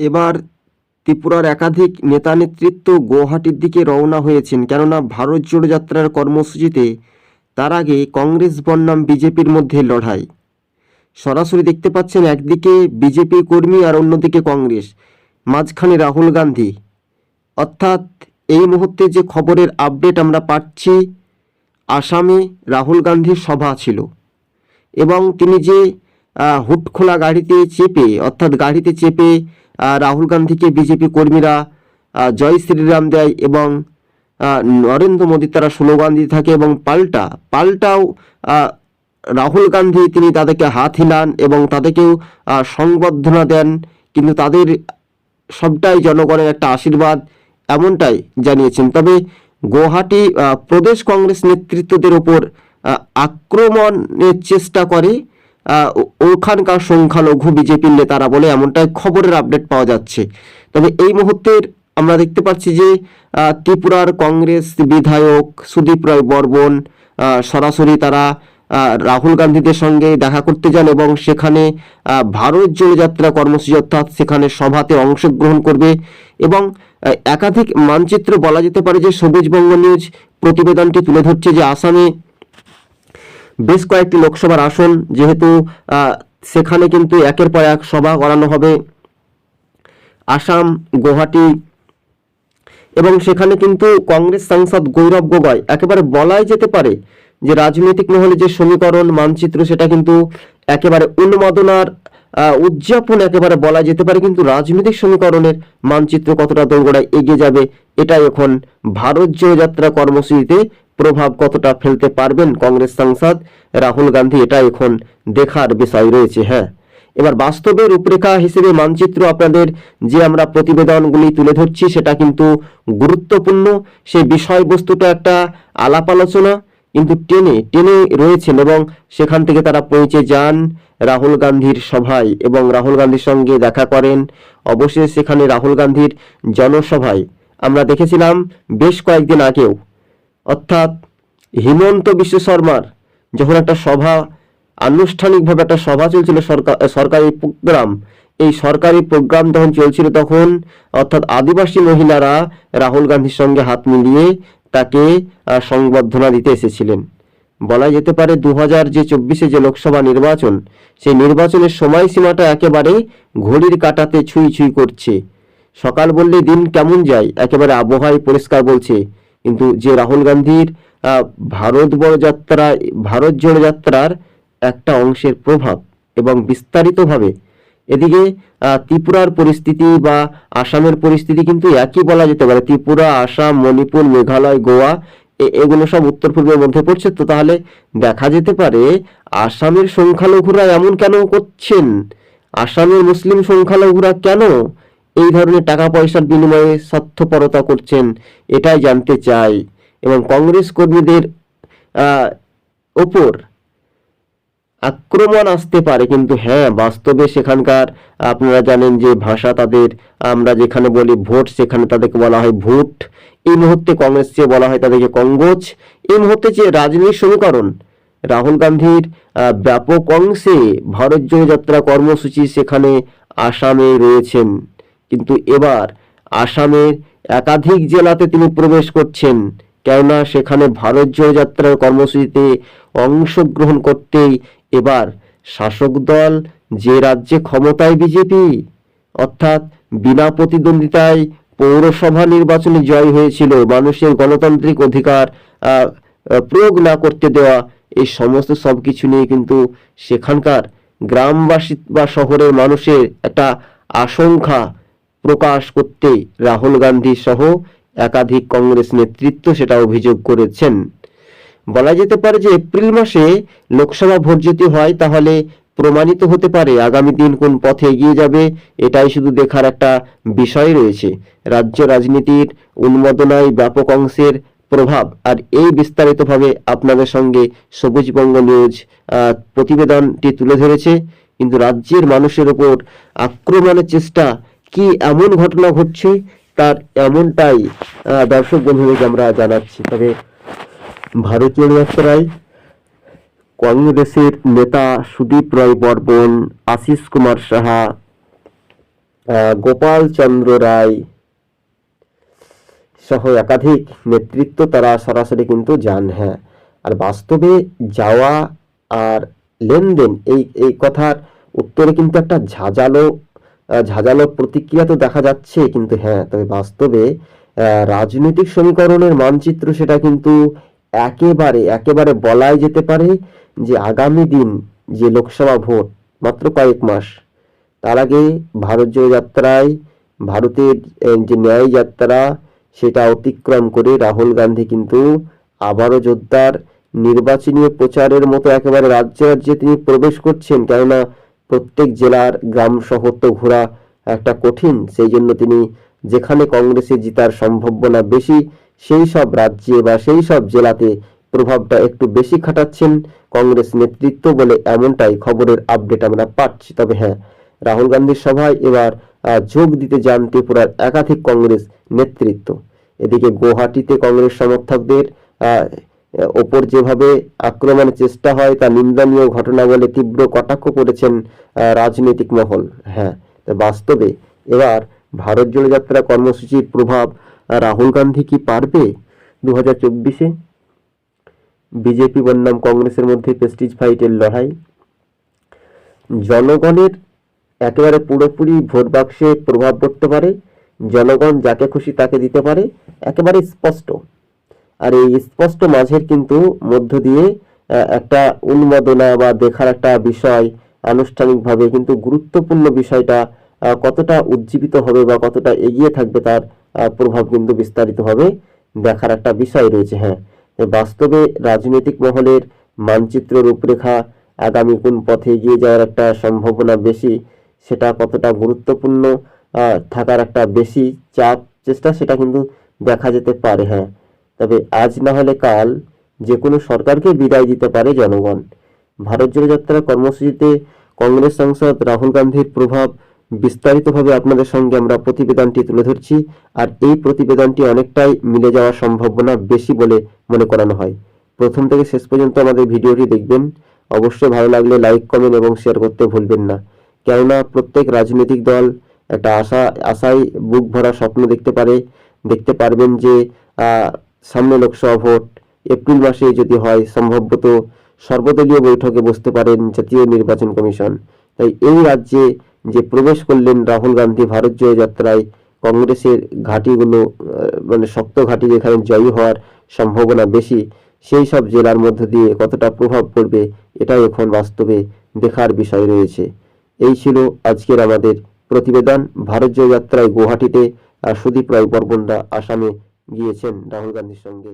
এবার ত্রিপুরার একাধিক নেতা নেতৃত্ব গুয়াহাটির দিকে রওনা হয়েছেন। কেননা ভারত জোড়ো যাত্রার কর্মসূচিতে তার আগে কংগ্রেস বনাম বিজেপির মধ্যে লড়াই। সরাসরি দেখতে পাচ্ছেন একদিকে বিজেপি কর্মী আর অন্যদিকে কংগ্রেস, মাঝখানে রাহুল গান্ধী। অর্থাৎ এই মুহূর্তে যে খবরের আপডেট আমরা পাচ্ছি, আসামে রাহুল গান্ধীর সভা ছিল এবং তিনি যে হুট খোলা গাড়িতে চেপে, অর্থাৎ গাড়িতে চেপে রাহুল গান্ধীকে বিজেপি কর্মীরা জয় শ্রীরাম দেয় এবং নরেন্দ্র মোদী তারা স্লোগান দিতে থাকে এবং পাল্টা, পাল্টাও রাহুল গান্ধী তিনি তাদেরকে হাত হিলান এবং তাদেরকেও সংবর্ধনা দেন। কিন্তু তাদের সবটাই জনগণের একটা আশীর্বাদ, এমনটাই জানিয়েছেন। তবে গুয়াহাটি প্রদেশ কংগ্রেস নেতৃত্বদের ওপর আক্রমণের চেষ্টা করে ওখানকার সংখ্যালঘু বিজেপির নেতারা বলে এমনটাই খবরের আপডেট পাওয়া যাচ্ছে। তবে এই মুহূর্তের আমরা দেখতে পাচ্ছি যে ত্রিপুরার কংগ্রেস বিধায়ক সুদীপ রায় বর্মন সরাসরি তারা রাহুল গান্ধীদের সঙ্গে দেখা করতে যান এবং সেখানে ভারত জোড়ো যাত্রা কর্মসূচি অর্থাৎ সেখানে সভাতে অংশগ্রহণ করবে এবং একাধিক মানচিত্র বলা যেতে পারে যে সবুজ বঙ্গ নিউজ প্রতিবেদনটি তুলে ধরছে যে আসামে বেশ কয়েকটি লোকসভার আসন, যেহেতু সেখানে কিন্তু একের পর এক সভা করানো হবে। আসাম, গুয়াহাটি এবং সেখানে কিন্তু কংগ্রেস সাংসদ গৌরব গগৈ। একেবারে বলাই যেতে পারে যে রাজনৈতিক মহলে যে সমীকরণ, মানচিত্র, সেটা কিন্তু একেবারে উন্মাদনার উদযাপন একেবারে বলা যেতে পারে, কিন্তু রাজনৈতিক সমীকরণের মানচিত্র কতটা দোরগোড়ায় এগিয়ে যাবে, এটাই এখন ভারত জোড়ো যাত্রা কর্মসূচিতে প্রভাব কতটা ফেলতে পারবেন কংগ্রেস সাংসদ রাহুল গান্ধী? এটা এখন দেখার বিষয় রয়েছে হ্যাঁ। এবার বাস্তবের রূপরেখা হিসেবে মানচিত্র আপনাদের যে আমরা প্রতিবেদনগুলি তুলে ধরছি, সেটা কিন্তু গুরুত্বপূর্ণ। সেই বিষয়বস্তুটা একটা আলাপ আলোচনা, কিন্তু টেনে টেনে রয়েছেন এবং সেখান থেকে তারা পৌঁছে যান রাহুল গান্ধীর সভায় এবং রাহুল গান্ধীর সঙ্গে দেখা করেন। অবশেষে সেখানে রাহুল গান্ধীর জনসভায় আমরা দেখেছিলাম বেশ কয়েকদিন আগেও অর্থাৎ হিমন্ত বিশ্ব শর্মার যখন একটা সভা, আনুষ্ঠানিকভাবে একটা সভা চলছিল সরকার সরকারি প্রোগ্রাম, এই সরকারি প্রোগ্রাম যখন চলছিল তখন, অর্থাৎ আদিবাসী মহিলারা রাহুল গান্ধীর সঙ্গে হাত মিলিয়ে তাকে সংবর্ধনা দিতে এসেছিলেন। বলা যেতে পারে দু হাজার যে চব্বিশে যে লোকসভা নির্বাচন, সেই নির্বাচনের সময়সীমাটা একেবারে ঘড়ির কাটাতে ছুঁই ছুঁই করছে। সকাল বললে দিন কেমন যায়, একেবারে আবহাওয়াই পরিষ্কার বলছে। কিন্তু যে রাহুল গান্ধীর ভারত বড় যাত্রা, ভারত জোড়ো যাত্রার একটা অংশের প্রভাব এবং বিস্তারিতভাবে এদিকে ত্রিপুরার পরিস্থিতি বা আসামের পরিস্থিতি কিন্তু একই বলা যেতে পারে। ত্রিপুরা, আসাম, মণিপুর, মেঘালয়, গোয়া এগুলো সব উত্তর পূর্বের মধ্যে পড়ছে। তো তাহলে দেখা যেতে পারে, আসামের সংখ্যালঘুরা এমন কেন করছেন? আসামের মুসলিম সংখ্যালঘুরা কেন এই ধরনের টাকা পয়সার বিনিময়ে স্বার্থপরতা করছেন, এটাই জানতে চাই। এবং কংগ্রেস কর্মীদের ওপর আক্রমণ আসতে পারে, কিন্তু হ্যাঁ বাস্তবে সেখানকার আপনারা জানেন যে ভাষা তাদের, আমরা যেখানে বলি ভোট, সেখানে তাদেরকে বলা হয় ভোট। এই মুহূর্তে কংগ্রেসকে বলা হয় তাদেরকে কঙ্গোজ এই মুহূর্তে যে রাজনৈতিক সমীকরণ, রাহুল গান্ধীর ব্যাপক অংশে ভারত জোড়ো যাত্রা কর্মসূচি সেখানে আসামে রয়েছেন। কিন্তু এবার আসামের একাধিক জেলাতে তিনি প্রবেশ করছেন, কেননা সেখানে ভারত জোড়ো যাত্রার কর্মসূচিতে অংশগ্রহণ করতেই এবার শাসক দল যে রাজ্যে ক্ষমতায় বিজেপি, অর্থাৎ বিনা প্রতিদ্বন্দ্বিতায় পৌরসভা নির্বাচনে জয় হয়েছিল, মানুষের গণতান্ত্রিক অধিকার প্রয়োগ না করতে দেওয়া, এই সমস্ত সব কিছু নিয়ে কিন্তু সেখানকার গ্রামবাসী বা শহরের মানুষের একটা আশঙ্কা প্রকাশ করতে রাহুল গান্ধী সহ একাধিক কংগ্রেস নেতৃত্ব সেটা অভিযোগ করেছেন। বলা যেতে পারে যে এপ্রিল মাসে লোকসভা ভোট যদি হয় তাহলে প্রমাণিত হতে পারে আগামী দিন কোন পথে এগিয়ে যাবে, এটাই শুধু দেখার একটা বিষয় রয়েছে। রাজ্য রাজনীতির উন্মাদনায় ব্যাপক অংশের প্রভাব। আর এই বিস্তারিতভাবে আপনাদের সঙ্গে সবুজবঙ্গ নিউজ প্রতিবেদনটি তুলে ধরেছে। কিন্তু রাজ্যের মানুষের ওপর আক্রমণের চেষ্টা কি এমন ঘটনা ঘটছে? তার এমনটাই দর্শক বন্ধুদেরকে আমরা জানাচ্ছি। তবে ভারতীয় যাত্রায় কংগ্রেসের নেতা সুদীপ রায় বর্মন আশিস কুমার সাহা গোপাল চন্দ্র রায় সহ একাধিক নেতৃত্ব তারা সরাসরি কিন্তু যান হ্যাঁ। আর বাস্তবে যাওয়া আর লেনদেন, এই এই কথার উত্তরে কিন্তু একটা ঝাঁঝালো ঝাঁঝালো প্রতিক্রিয়া তো দেখা যাচ্ছে, কিন্তু হ্যাঁ তবে বাস্তবে রাজনৈতিক সমীকরণের মানচিত্র সেটা কিন্তু একেবারে একেবারে বলাই যেতে পারে যে আগামী দিন যে লোকসভা ভোট, মাত্র কয়েক মাস, তার আগে ভারত জোড়ো যাত্রায়, ভারতের যে ন্যায় যাত্রা, সেটা অতিক্রম করে রাহুল গান্ধী কিন্তু আবারও যোদ্ধার নির্বাচনী প্রচারের মতো একেবারে রাজ্যে রাজ্যে তিনি প্রবেশ করছেন, কেননা প্রত্যেক জেলার গ্রাম শহর তো ঘোরা একটা কঠিন। সেই জন্য তিনি যেখানে কংগ্রেসে জিতার সম্ভাবনা বেশি, সেই সব রাজ্যে বা সেই সব জেলাতে প্রভাবটা একটু বেশি খাটাচ্ছেন কংগ্রেস নেতৃত্ব বলে এমনটাই খবরের আপডেট আমরা পাচ্ছি। তবে হ্যাঁ রাহুল গান্ধীর সভায় এবার যোগ দিতে যান ত্রিপুরার একাধিক কংগ্রেস নেতৃত্ব। এদিকে গুয়াহাটিতে কংগ্রেস সমর্থকদের ওপর যেভাবে আক্রমণের চেষ্টা হয়, তা নিন্দনীয় ঘটনা বলে তীব্র কটাক্ষ করেছেন রাজনৈতিক মহল। হ্যাঁ তো বাস্তবে এবার ভারত জোড়ো যাত্রা কর্মসূচির প্রভাব রাহুল গান্ধী কি পারবে দু হাজার চব্বিশে? বিজেপি বনাম কংগ্রেসের মধ্যে প্রেস্টিজ ফাইটের লড়াই। জনগণের একেবারে পুরোপুরি ভোট বাক্সে প্রভাব পড়তে পারে। জনগণ যাকে খুশি তাকে দিতে পারে। একেবারে স্পষ্ট। আর এই স্পষ্ট মাঝের কিন্তু মধ্য দিয়ে একটা উন্মাদনা বা দেখার একটা বিষয় আনুষ্ঠানিকভাবে কিন্তু গুরুত্বপূর্ণ বিষয়টা কতটা উজ্জীবিত হবে বা কতটা এগিয়ে থাকবে তার প্রভাব কিন্তু বিস্তারিতভাবে দেখার একটা বিষয় রয়েছে হ্যাঁ। বাস্তবে রাজনৈতিক মহলের মানচিত্র রূপরেখা আগামী কোন পথে এগিয়ে যাওয়ার একটা সম্ভাবনা বেশি, সেটা কতটা গুরুত্বপূর্ণ থাকার একটা বেশি চাপ, চেষ্টা সেটা কিন্তু দেখা যেতে পারে হ্যাঁ। তবে আজ না হলে কাল যে কোনো সরকারকে বিদায় দিতে পারে জনগণ। ভারত জোড়ো যাত্রা কর্মসূচিতে কংগ্রেস সাংসদ রাহুল গান্ধীর প্রভাব বিস্তারিতভাবে আপনাদের সঙ্গে আমরা প্রতিবেদনটি তুলে ধরছি, আর এই প্রতিবেদনটি অনেকটাই মিলে যাওয়ার সম্ভাবনা বেশি বলে মনে করানো হয়। প্রথম থেকে শেষ পর্যন্ত আমাদের ভিডিওটি দেখবেন। অবশ্যই ভালো লাগলে লাইক, কমেন্ট এবং শেয়ার করতে ভুলবেন না। কেননা প্রত্যেক রাজনৈতিক দল একটা আশা, আশায় বুক ভরা স্বপ্ন দেখতে পারে। দেখতে পারবেন যে সামনে লোকসভা ভোট, এপ্রিল মাসে যদি হয় সম্ভবত সর্বদলীয় বৈঠকে বসতে পারেন জাতীয় নির্বাচন কমিশন। তাই এই রাজ্যে যে প্রবেশ করলেন রাহুল গান্ধী ভারত জয় যাত্রায়, কংগ্রেসের ঘাঁটিগুলো মানে শক্ত ঘাঁটি যেখানে জয়ী হওয়ার সম্ভাবনা বেশি, সেই সব জেলার মধ্য দিয়ে কতটা প্রভাব পড়বে, এটাই এখন বাস্তবে দেখার বিষয় রয়েছে। এই ছিল আজকের আমাদের প্রতিবেদন। ভারত জয় যাত্রায় গুয়াহাটিতে সুদীপ রায় বর্মনরা আসামে গিয়েছেন রাহুল গান্ধীর সঙ্গে।